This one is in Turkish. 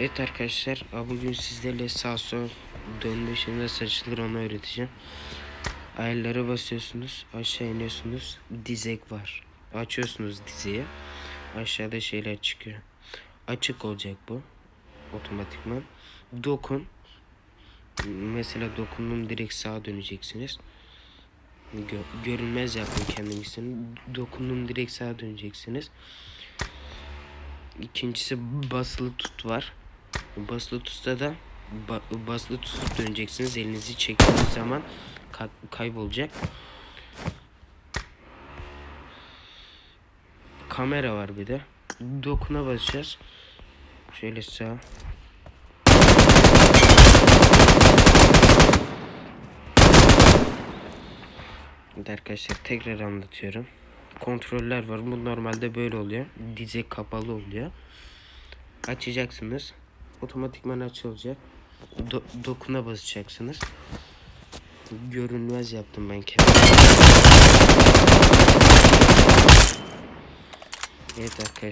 Evet arkadaşlar bugün sizlerle sağ sol dönme işinde saçılır onu öğreteceğim. Ayarlara basıyorsunuz aşağı iniyorsunuz dizek var. Açıyorsunuz dizeyi aşağıda şeyler çıkıyor. Açık olacak bu otomatikman. Dokun. Mesela dokundum direkt sağa döneceksiniz. Gö- görünmez yapın kendinizin. Dokundum direkt sağa döneceksiniz. İkincisi basılı tut var. Basılı tusta da ba- basılı tutup döneceksiniz. Elinizi çektiğiniz zaman ka- kaybolacak. Kamera var bir de. Dokuna basacağız. Şöyle sağ. Evet arkadaşlar tekrar anlatıyorum. Kontroller var. Bu normalde böyle oluyor. Dize kapalı oluyor. Açacaksınız. Otomatikman açılacak. Do- dokuna basacaksınız. Görünmez yaptım ben kendim. Evet arkadaşlar.